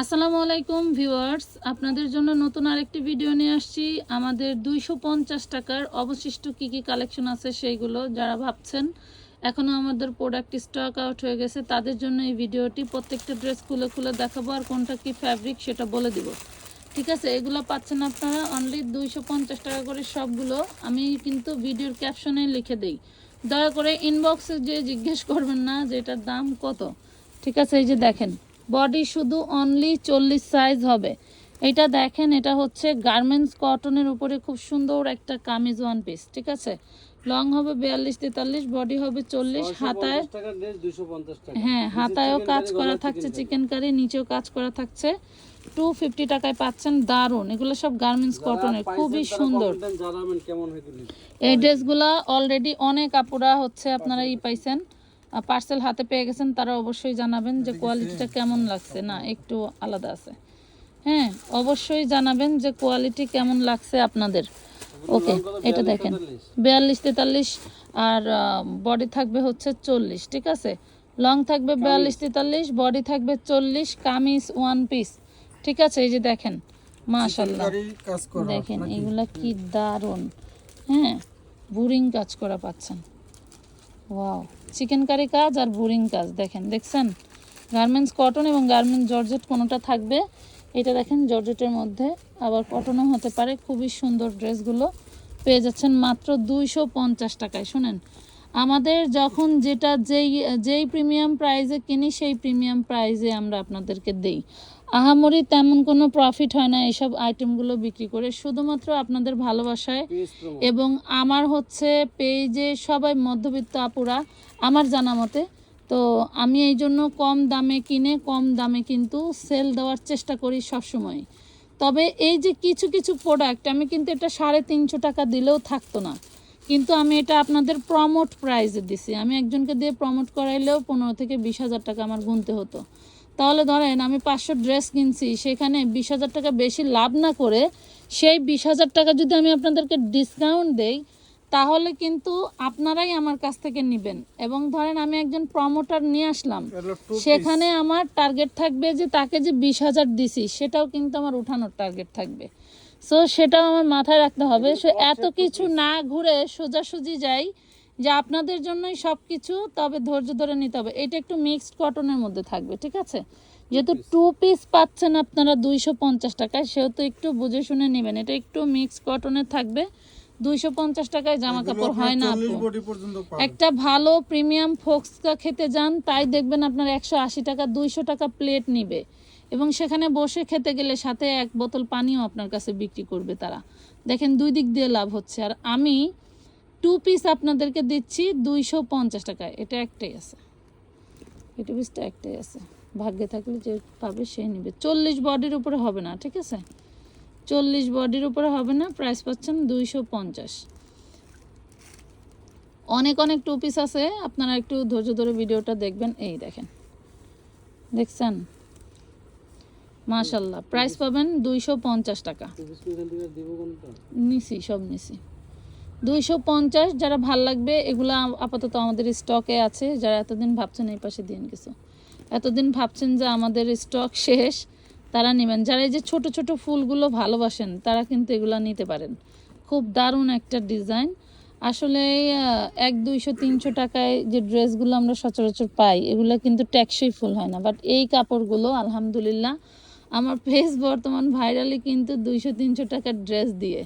আসসালামু আলাইকুম ভিউয়ার্স, আপনাদের জন্য নতুন আরেকটি ভিডিও নিয়ে আসছি। আমাদের দুইশো পঞ্চাশ টাকার অবশিষ্ট কি কি কালেকশন আছে সেইগুলো যারা ভাবছেন এখনও আমাদের প্রোডাক্ট স্টক আউট হয়ে গেছে, তাদের জন্য এই ভিডিওটি প্রত্যেকটা ড্রেস খুলে খুলে দেখাবো আর কোনটা কি ফ্যাব্রিক সেটা বলে দিব। ঠিক আছে, এগুলো পাচ্ছেন আপনারা অনলি দুইশো পঞ্চাশ টাকা করে সবগুলো। আমি কিন্তু ভিডিওর ক্যাপশনে লিখে দেই। দয়া করে ইনবক্সে যে জিজ্ঞেস করবেন না যে এটার দাম কত। ঠিক আছে, এই যে দেখেন। বডি শুধু অনলি চল্লিশ সাইজ হবে। এটা দেখেন এটা হচ্ছে গার্মেন্টস কটনের উপরে খুব সুন্দর একটা কামিজ ওয়ান পিস ঠিক আছে? লং হবে বিয়াল্লিশ তেতাল্লিশ বডি হবে চল্লিশ হাতায় টাকার ড্রেস 250 টাকা। হ্যাঁ হাতায়ও কাজ করা থাকছে চিকেন কারি নিচেও কাজ করা থাকছে। টু ফিফটি টাকায় পাচ্ছেন দারুণ এগুলো সব গার্মেন্টস কটনের খুবই সুন্দর। এই ড্রেসগুলো অলরেডি অনেক আপুরা হচ্ছে আপনারা ই পাইছেন। পার্সেল হাতে পেয়ে গেছেন তারা অবশ্যই জানাবেন যে কোয়ালিটিটা কেমন লাগছে। না একটু আলাদা আছে। হ্যাঁ অবশ্যই জানাবেন যে কোয়ালিটি কেমন লাগছে আপনাদের। ওকে এটা দেখেন। বিয়াল্লিশ তেতাল্লিশ আর বডি থাকবে হচ্ছে চল্লিশ ঠিক আছে? লং থাকবে বিয়াল্লিশ তেতাল্লিশ বডি থাকবে চল্লিশ কামিজ ওয়ান পিস ঠিক আছে? এই যে দেখেন মাশাল্লাহ দেখেন এগুলা কি দারুণ হ্যাঁ বুরিং কাজ করা পাচ্ছেন। ওয়াও চিকেন কারি কাজ আর বুরিং কাজ, দেখেন, দেখছেন? গার্মেন্টস কটন এবং গার্মেন্টস জর্জেট কোনোটা থাকবে? এটা দেখেন জর্জেটের মধ্যে। আবার কটনও হতে পারে, খুবই সুন্দর ড্রেসগুলো। পেয়ে যাচ্ছেন মাত্র দুইশো পঞ্চাশ টাকায়, শুনেন। আমাদের যখন যেটা যেই যেই প্রিমিয়াম প্রাইজে কিনি, সেই প্রিমিয়াম প্রাইজে আমরা আপনাদেরকে দেই। আহামরি তেমন কোনো প্রফিট হয় না এইসব আইটেমগুলো বিক্রি করে। শুধুমাত্র আপনাদের ভালোবাসায় এবং আমার হচ্ছে পেজে সবাই মধ্যবিত্ত আপুরা আমার জানা মতে। তো আমি এই জন্য কম দামে কিনে কম দামে কিন্তু সেল দেওয়ার চেষ্টা করি সবসময়। তবে এই যে কিছু কিছু প্রোডাক্ট আমি কিন্তু এটা সাড়ে তিনশো টাকা দিলেও থাকতো না। কিন্তু আমি এটা আপনাদের প্রমোট প্রাইজে দিছি। আমি একজনকে দিয়ে প্রমোট করাইলেও পনেরো থেকে বিশ হাজার টাকা আমার গুনতে হতো। তাহলে ধরেন আমি পাঁচশো ড্রেস কিনছি সেখানে বিশ হাজার টাকা বেশি লাভ না করে সেই বিশ হাজার টাকা যদি আমি আপনাদেরকে ডিসকাউন্ট দেই তাহলে কিন্তু আপনারাই আমার কাছ থেকে নেবেন। এবং ধরেন আমি একজন প্রমোটার নিয়ে আসলাম সেখানে আমার টার্গেট থাকবে যে তাকে যে বিশ হাজার দিছি সেটাও কিন্তু আমার উঠানোর টার্গেট থাকবে। সো সেটাও আমার মাথায় রাখতে হবে। সো এত কিছু না ঘুরে সোজাসুজি যাই যে আপনাদের জন্যই সব কিছু তবে ধৈর্য ধরে নিতে হবে। এটা একটু মিক্সড কটনের মধ্যে থাকবে ঠিক আছে? যেহেতু টু পিস পাচ্ছেন আপনারা দুইশো পঞ্চাশ টাকায় সেহেতু একটু বুঝে শুনে নেবেন। এটা একটু মিক্সড কটনের থাকবে দুইশো পঞ্চাশ টাকায় জামা কাপড় হয় না একটা ভালো প্রিমিয়াম ফোক্সকা খেতে যান তাই দেখবেন আপনার একশো আশি টাকা দুইশো টাকা প্লেট নিবে। এবং সেখানে বসে খেতে গেলে সাথে এক বোতল পানিও আপনার কাছে বিক্রি করবে তারা। দেখেন দুই দিক দিয়ে লাভ হচ্ছে। আর আমি টু পিস আপনাদেরকে দিচ্ছি দুইশো পঞ্চাশ টাকায় এটা একটাই আছে। এই টু পিসটা একটাই আছে। ভাগ্যে থাকলে যে পাবে সে নিবে। চল্লিশ বডির উপরে হবে না ঠিক আছে? চল্লিশ বডির উপরে হবে না প্রাইস পাচ্ছেন দুইশো পঞ্চাশ। অনেক অনেক টু পিস আছে। আপনারা একটু ধৈর্য ধরে ভিডিওটা দেখবেন। এই দেখেন। দেখছেন? মাশাল্লাহ প্রাইস পাবেন দুইশো পঞ্চাশ টাকা। নিছি সব নিছি। দুইশো পঞ্চাশ যারা ভালো লাগবে, এগুলো আপাতত আমাদের স্টকে আছে। যারা এতদিন ভাবছেন এই পাশে দিন কিছু। এতদিন ভাবছেন যে আমাদের স্টক শেষ, তারা নেবেন। যারা এই যে ছোট ছোট ফুলগুলো ভালোবাসেন, তারা কিন্তু এগুলো নিতে পারেন। খুব দারুণ একটা ডিজাইন। আসলে এক দুইশো, তিনশো টাকায় যে ড্রেসগুলো আমরা সচরাচর পাই, এগুলো কিন্তু ট্যাক্সই ফুল হয় না। বাট এই কাপড়গুলো, আলহামদুলিল্লাহ, আমার ফেস বর্তমান ভাইরালি কিন্তু দুইশো, তিনশো টাকার ড্রেস দিয়ে।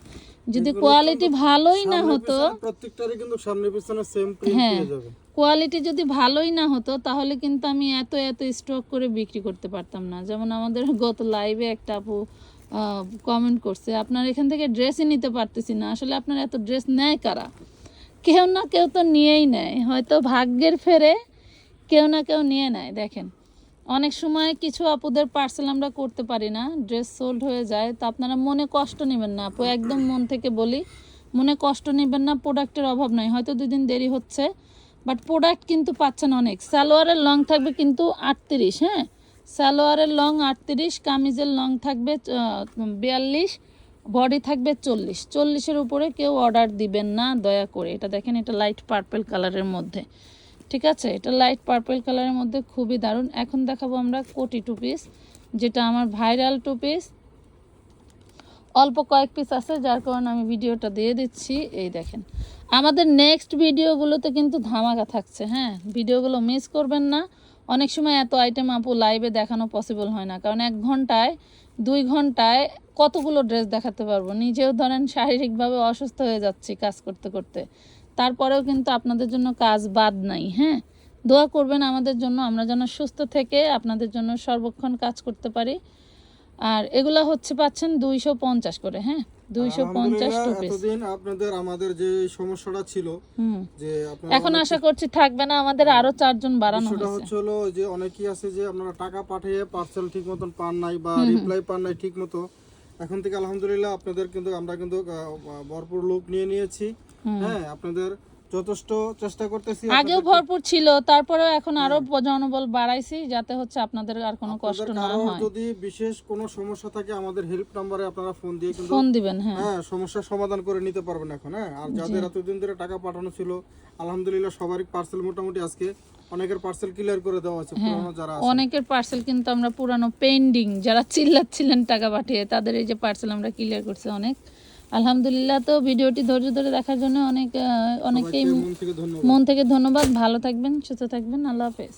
যদি কোয়ালিটি ভালোই না হতো প্রত্যেকটারই কিন্তু সামনে পিছনে সেম প্রিন্ট হ্যাঁ। পেয়ে যাবে। কোয়ালিটি যদি ভালোই না হতো তাহলে কিন্তু আমি এত এত স্টক করে বিক্রি করতে পারতাম না। যেমন আমাদের গত লাইভে একটা আপু কমেন্ট করছে আপনার এখান থেকে ড্রেসই নিতে পারতেছি না। আসলে আপনার এত ড্রেস নেয় কারা? কেউ না কেউ তো নিয়েই নেয়। হয়তো ভাগ্যের ফেরে কেউ না কেউ নিয়ে নেয়। দেখেন অনেক সময় কিছু আপুদের পার্সেল আমরা করতে পারি না ড্রেস সোল্ড হয়ে যায়, তো আপনারা মনে কষ্ট নেবেন না আপু, একদম মন থেকে বলি, মনে কষ্ট নেবেন না প্রোডাক্টের অভাব নাই, হয়তো দুই দিন দেরি হচ্ছে বাট প্রোডাক্ট কিন্তু পাচ্ছেন অনেক, সালোয়ারের লং থাকবে কিন্তু আটত্রিশ হ্যাঁ? সালোয়ারের লং আটত্রিশ, কামিজের লং থাকবে বিয়াল্লিশ বডি থাকবে চল্লিশ, চল্লিশের উপরে কেউ অর্ডার দিবেন না, দয়া করে, এটা দেখেন এটা লাইট পার্পেল কালারের মধ্যে। ঠিক আছে? এটা লাইট পার্পেল কালারের মধ্যে খুবই দারুণ। এখন দেখাবো আমরা কোটি টু পিস যেটা আমার ভাইরাল টু পিস অল্প কয়েক পিস আছে, যার কারণে আমি ভিডিওটা দিয়ে দিচ্ছি। এই দেখেন। আমাদের নেক্সট ভিডিওগুলোতে কিন্তু ধামাকা থাকছে হ্যাঁ? ভিডিওগুলো মিস করবেন না। অনেক সময় এত আইটেম আপু লাইভে দেখানো পসিবল হয় না। কারণ এক ঘন্টায়, দুই ঘন্টায় কতগুলো ড্রেস দেখাতে পারব? নিজেও ধরেন শারীরিকভাবে অসুস্থ হয়ে যাচ্ছি কাজ করতে করতে। তারপরেও কিন্তু আপনাদের জন্য কাজ বাদ নাই হ্যাঁ? দোয়া করবেন আমাদের জন্য আমরা যেন সুস্থ থেকে আপনাদের জন্য সর্বক্ষণ কাজ করতে পারি। আর এগুলা হচ্ছে পাচ্ছেন দুইশো পঞ্চাশ করে হ্যাঁ? দুইশো পঞ্চাশ আলহামদুলিল্লাহ, এতদিন আপনাদের আমাদের যে সমস্যাটা ছিল যে এখন আশা করছি থাকবে না আমাদের আরও চারজন বাড়ানো বিষয়টা হচ্ছে হলো যে অনেকেই আছে যে আপনারা টাকা পাঠিয়ে পার্সেল ঠিক মতন পান নাই বা রিপ্লাই পান নাই ঠিক মতো এখন থেকে আলহামদুলিল্লাহ আপনাদের কিন্তু আমরা কিন্তু ভরপুর লোক নিয়ে নিয়েছি। হ্যাঁ আপনাদের যথেষ্ট চেষ্টা করতেছি আগেও ভরপুর ছিল তারপরেও এখন আরও জনবল বাড়াইছি যাতে হচ্ছে আপনাদের আর কোনো কষ্ট না হয়। যদি বিশেষ কোনো সমস্যা থাকে আমাদের হেল্প নাম্বারে আপনারা ফোন দিয়ে কিন্তু ফোন দিবেন হ্যাঁ। হ্যাঁ সমস্যার সমাধান করে নিতে পারবেন এখন হ্যাঁ। আর যাদের এতদিন ধরে টাকা পাঠানো ছিল আলহামদুলিল্লাহ সবারই পার্সেল মোটামুটি আজকে অনেকের পার্সেল ক্লিয়ার করে দেওয়া আছে হ্যাঁ। পুরোনো যারা আছে। অনেকের পার্সেল কিন্তু আমরা পুরানো পেন্ডিং যারা চিল্লাচ্ছিলেন টাকা পাঠিয়ে তাদের এই যে পার্সেল আমরা ক্লিয়ার করছি অনেক। আলহামদুলিল্লাহ তো ভিডিওটি ধৈর্য ধরে দেখার জন্য অনেক অনেকেই মন থেকে ধন্যবাদ। ভালো থাকবেন সুস্থ থাকবেন। আল্লাহ হাফেজ।